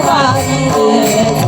Thank you.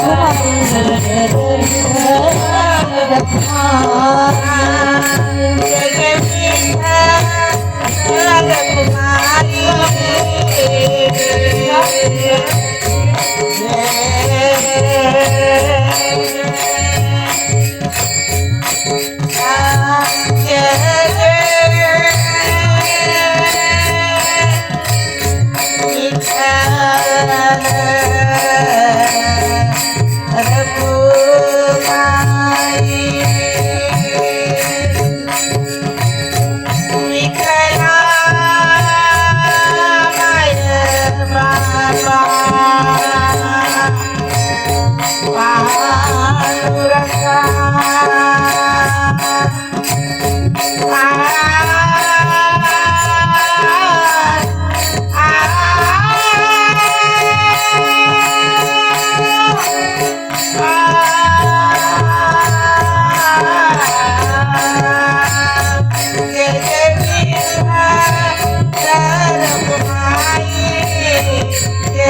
Thank you.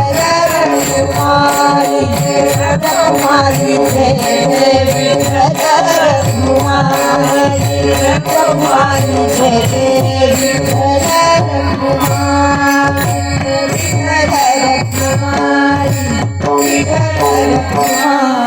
मारे रणुारी